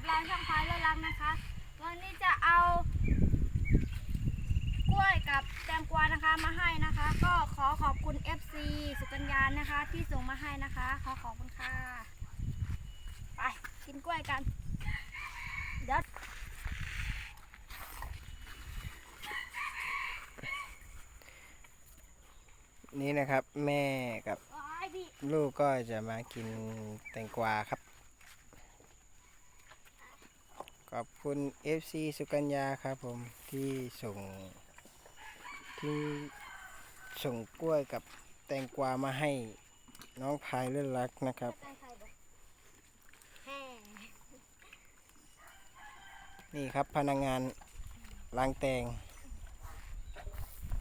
กับร้านช่างพายและรักนะคะ วันนี้จะเอา กล้วยกับแตงกวานะคะมาให้นะคะ ก็ขอขอบคุณ FC สุกัญญานะคะ ที่ส่งมาให้นะคะ ขอขอบคุณค่ะไปกินกล้วยกันเดี๋ยวนี่นะครับแม่กับโอ้ยพี่ลูกก็จะมากินแตงกวาครับ ขอบคุณ FC สุกัญญาครับผมที่ส่ง ที่ส่งกล้วยกับแตงกวามาให้น้องพายเลื่อนรักนะครับใส่ไข่บ่แฮ่นี่ครับพนักงานล้างแตง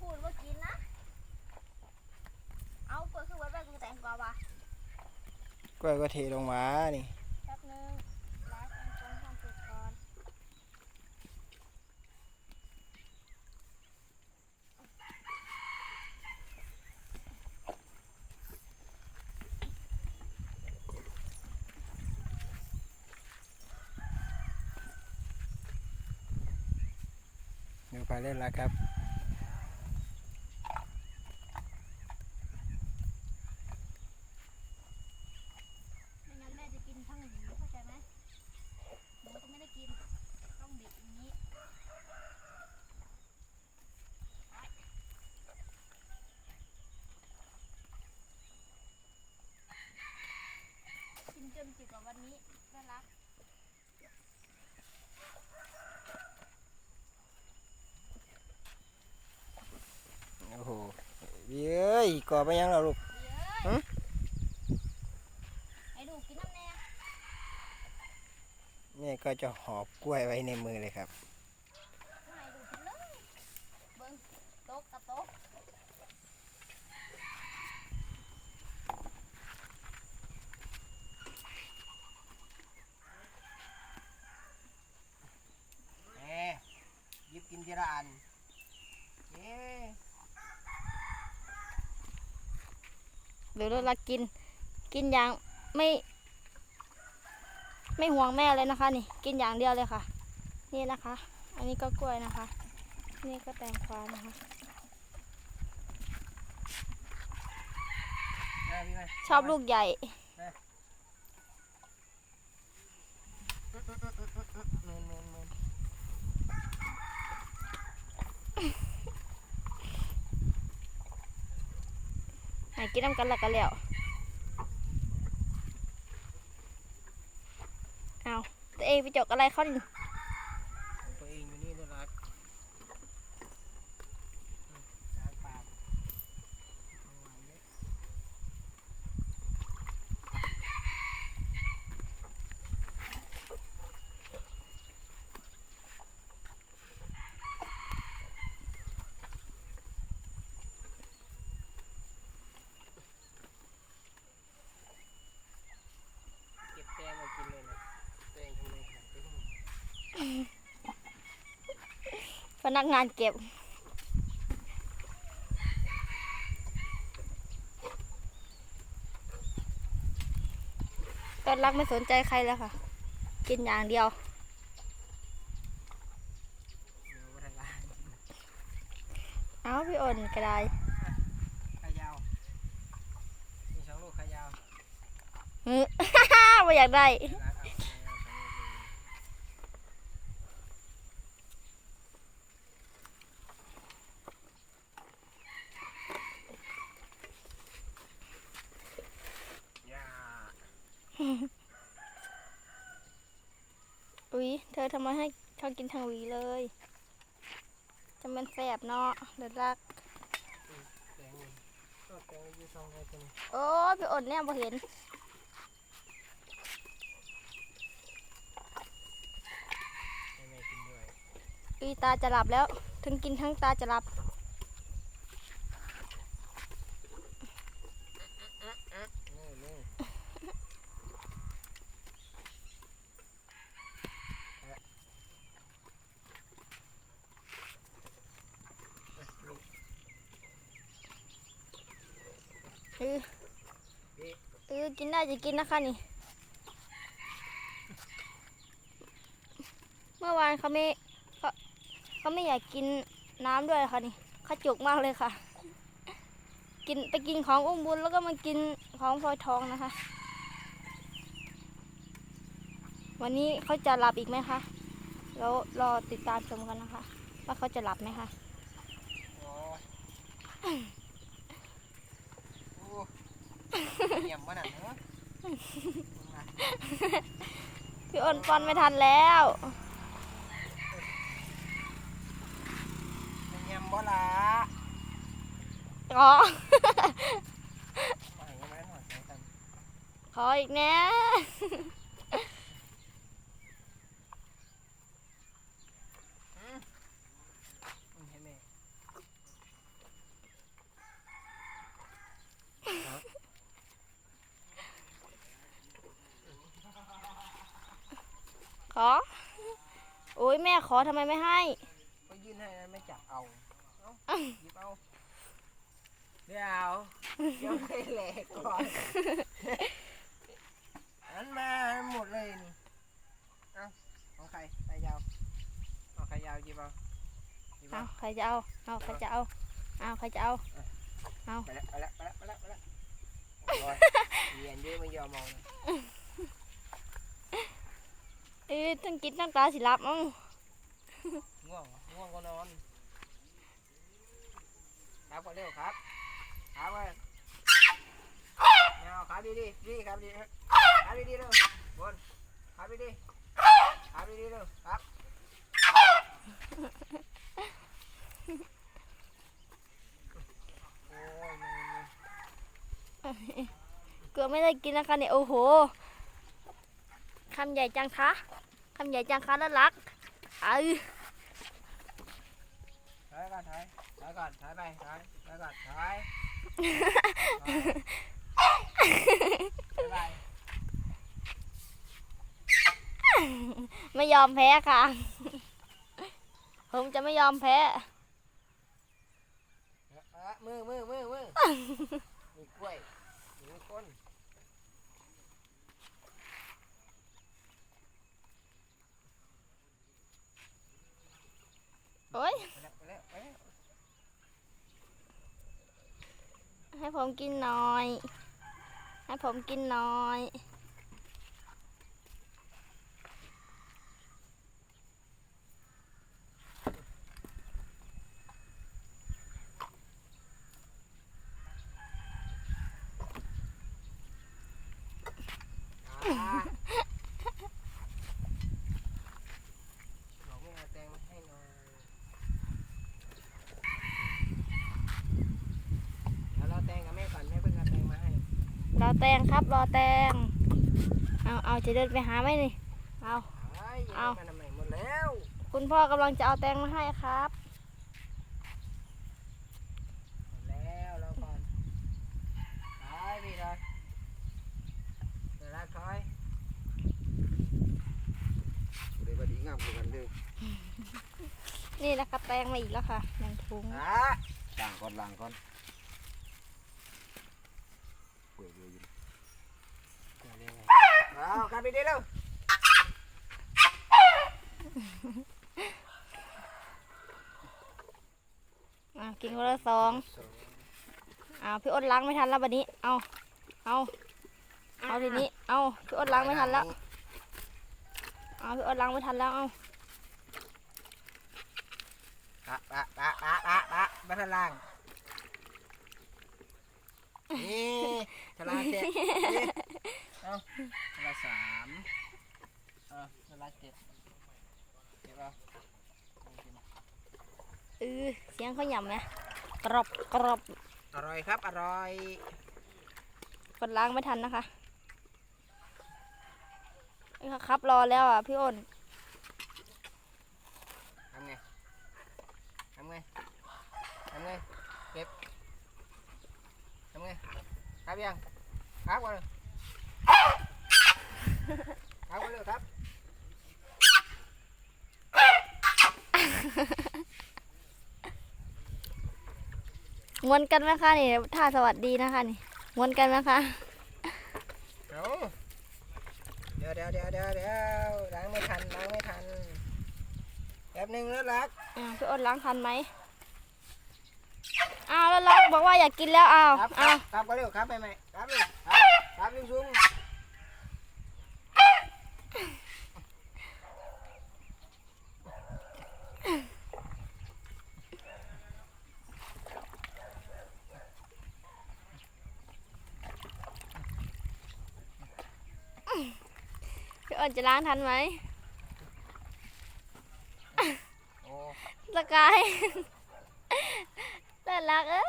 พูดว่ากินนะ เอาเปิดคือวัดแบบกูแตงกวาวะกล้วยก็เทลงมานี่ แป๊บนึงร้านแตงกวาทำเสร็จก่อน ดูพายเลื่อนรักครับไม่งั้นแม่จะกินทั้งหมูเข้าใจไหมหมูจะไม่ได้กินต้องด็ดอย่างนี้กินจนจิกว่าวันนี้น่ารัก โอ้โหเย้ยก่อไปยังเราลูกเย้หึยไอ้ดูกินน้ำแน่ แม่ก็จะหอบกล้วยไว้ในมือเลยครับ ไอ้ดูกินเลยเบิ้งโต๊ะกับโต๊ะ แหมยิบกินทีละอันเย้ เดี๋ ยวเรากิน กินอย่างไม่ ไม่ห่วงแม่เลยนะคะ นี่ กินอย่างเดียวเลยค่ะ นี่นะคะ อันนี้ก็กล้วยนะคะ นี่ก็แตงกวานะคะได้พี่ไหมชอบลูกใหญ่ เมนเมนเมน หากินน้ำกันและกันแล้วเอาตัวเองไปจกอะไรเขาดิ ตัวเองอยู่นี่น่ารักอืมล้างปากเอาไว้เนี่ยเก็บแตงมากินเลยนะแตงทำไมหายไปหมด พนักงานเก็บ ต้นรักไม่สนใจใครแล้วค่ะ กินอย่างเดียวเดี๋ยววัฒนลาเอาพี่อ่อนก็ได้ขายาวมีสองลูกขายาวฮึว่าอยากได้ ร้านเอาขายาวสองลูกเลยย่า อุ๊ย เธอ ทำไมให้เขากินทางหวีเลยจะมันแสบเนาะเดือดรักโอ้ยพี่อ่อนเนี่ยบ่เห็นอีตาจะหลับแล้วทั้งกินทั้งตาจะหลับ นี่นี่ เอออเออกินได้จะกินนะคะนี่ เมื่อวานเขาไม่เขาเขาไม่อยากกินน้ำด้วยค่ะนี่เขาจุกมากเลยค่ะ กินไปกินของอุ้มบุญแล้วก็มากินของพลอยทองนะคะ วันนี้เขาจะหลับอีกไหมคะแล้วรอติดตามชมกันนะคะ ว่าเขาจะหลับไหมคะ โอ้ยโอ้ เยี่ยมวะน่ะเนอะพี่อ้นป้อนไม่ทันแล้วเยี่ยมบ่ล่ะอ๋อไปยังไม่ได้หอดใจกันขออีกนะ อืมให้แม่ ขอ โอ้ยแม่ ขอทำไมไม่ให้ ก็ยื่นให้นะไม่จับเอาเอาหยิบเอาเดี๋ยวเดี๋ยวให้แหลกก่อนอันมาหมดเลยนี่เอาของใครใครยาวเอาใครยาวหยิบเอาหยิบเอาเอาใครจะเอา เอาใครจะเอา เอาใครจะเอา ไปแล้วไปแล้วไปแล้วไปแล้วไปแล้วโอ้ยเรียนเยอะไม่ยอมเอานะ เอ้ยตั้งกินตั้งตาสิรับมั้ง ง่วงเหรอง่วงก็นอน ครับก็เร็วครับครับไปเอาขาดีดีดีครับดีขาดีดีเร็วบนขาดีดีขาดีดีเร็วครับโอ้ยแม่เกือบไม่ได้กินนะคะเนี่ยโอ้โหคำใหญ่จังคะคำใหญ่จังคะน่ารักเออ ถอยก่อนถอยถอยก่อนถอยไปถอยถอยก่อนถอยถอยไปไม่ยอมแพ้ค่ะ ผมจะไม่ยอมแพ้ มือมือมือมือมีกล้วยมีก้น โอ้ย ไปแล้วไปแล้วไปแล้ว ให้ผมกินหน่อย ให้ผมกินหน่อย อ่าบอกแม่เอาแตงมาให้หน่อยเดี๋ยวเราแตงกับแม่ก่อนแม่เพิ่งเอาแตงมาให้ รอ แตงครับ รอแตง เอาเอาจะเดินไปหาไหมนี่ เอา เอ้ยเอามาทำไมหมดแล้ว คุณพ่อกำลังจะเอาแตงมาให้ครับ หมดแล้วเราก่อนถอยพี่ถอยเดี๋ยวเราถอยเลยว่าดีงามกว่ากันเด้อนี่นะครับแตงมาอีกแล้วค่ะหนึ่งถุงอะล้างก่อนล้างก่อนเปื่อยเลยอยู่ เอากลับไปดีเร็วอะกินคนละสองเอาพี่อ้นล้างไม่ทันแล้วบัดนี้ เอาเอาเอาทีนี้ เอาพี่อ้นล้างไม่ทันแล้ว เอาพี่อ้นล้างไม่ทันแล้ว เอาปะปะปะปะปะปะบัตรล่างนี่ทลาเจ็ดนี่ เอาทลาสามเอาทลาเจ็ดเจ็บป่ะเออเสียงเขาหย่ำไหมกรอบกรอบอร่อยครับ อร่อยกดล้างไม่ทันนะคะนี่ค่ะครับรอแล้วอะพี่อ้นทำไงทำไงทำไงเก็บทำไงครับยังครับก่อนเลย ครับก่อนเลยครับงวนกันไหมคะนี่ท่าสวัสดีนะคะนี่งวนกันไหมคะ เอาเดี๋ยวเดี๋ยวเดี๋ยวเดี๋ยวเดี๋ยวล้างไม่ทันล้างไม่ทันแป๊บหนึงแล้วรักอ่าพี่อ้นล้างทันไหมอ้าวแล้วรักบอกว่าอยากกินแล้วอ้าวครับคอ้ารัวบครับก็เร็วครับไปไหมครับเลยครับครับลุงซุง พี่อ้นจะล้างทันไหมโอ้สกายน่ารักเอ้ย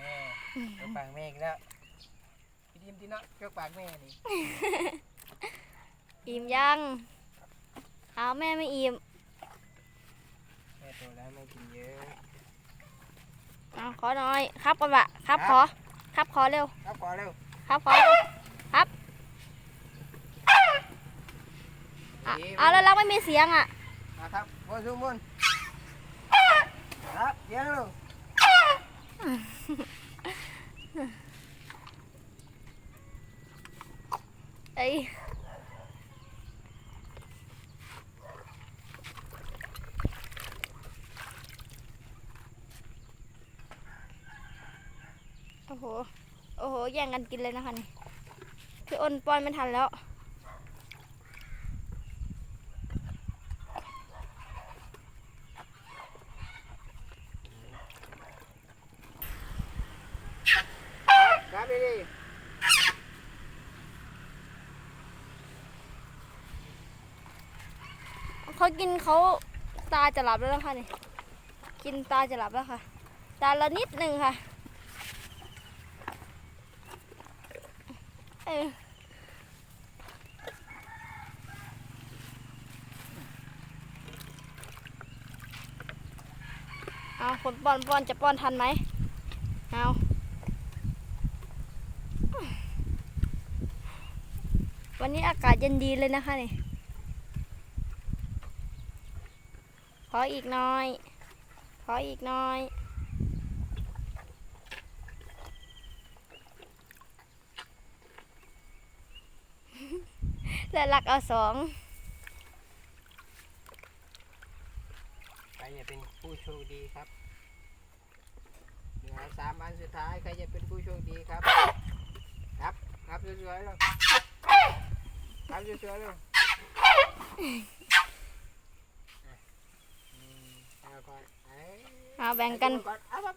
แม่เจ้าปากแม่อีกแล้วพี่ดิมที่เนาะเจ้าปากแม่นี่ อิ่มยัง เอาแม่ไม่อิ่มแม่ โตแล้วไม่กินเยอะ เอาขอหน่อย ครับก่อนบะครับขอ ครับขอเร็ว ครับพอเร็ว ครับขอเร็วครับอะเอาแล้วรักไม่มีเสียงอะ มาครับบนซุงบนครับเสียงลูกเอ้ยโอ้โห โอ้โห แย่งกันกินเลยนะคะนี่พี่อ้นป้อนไม่ทันแล้ว ครับดีดีเขากินเขาตาจะหลับแล้วนะคะนี่กินตาจะหลับแล้วค่ะ ตาละนิดหนึ่งค่ะ ออเอาคนป้อนป้อนจะป้อนทันไหมเอาวันนี้อากาศเย็นดีเลยนะคะนี่ขออีกน้อย ขออีกน้อย แล้วรักเอาสองใครจะเป็นผู้โชคดีครับเหลือสามอันสุดท้ายใครจะเป็นผู้โชคดีครับ ครับครับสวยๆเลยครับสวยๆเลยอะอืมเอาก่อนเอ้ยเอาแบ่งกันเอาเอาครับ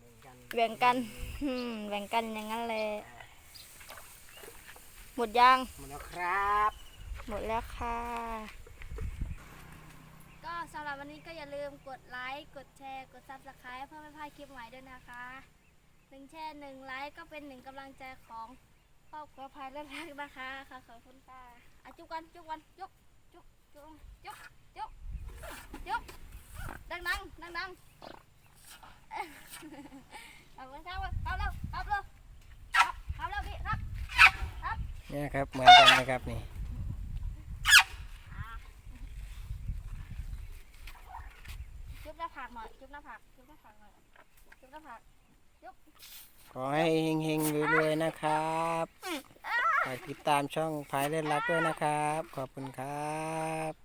แบ่งกัน แบ่งกันอืมแบ่งกันอย่างนั้นเลย หมดยัง หมดแล้วครับ หมดแล้วค่ะ ก็สำหรับวันนี้ก็อย่าลืมกดไลค์กดแชร์ กดซับสไครต์เพื่อไม่พลาดคลิปใหม่ด้วยนะคะหนึ่งแชร์หนึ่งไลค์ก็เป็นหนึ่งกำลังใจของครอบครัวพายเลือดรักนะคะค่ะขอบคุณค่ะอะจุกกันจุกกันจุกจุกจุกจุกจุกจุกดังดังดังดังๆขอบคุณครับครับเร็วครับเร็วครับครับเร็วพี่ครับ เนี่ยครับเหมือนกันนะครับนี่จุ๊บหน้าผากหน่อยจุ๊บหน้าผากจุ๊บหน้าผากหน่อยจุ๊บหน้าผากขอให้เฮงๆรวยๆนะครับฝากติดตามช่องพายเล่นรักด้วยนะครับ ขอบคุณครับ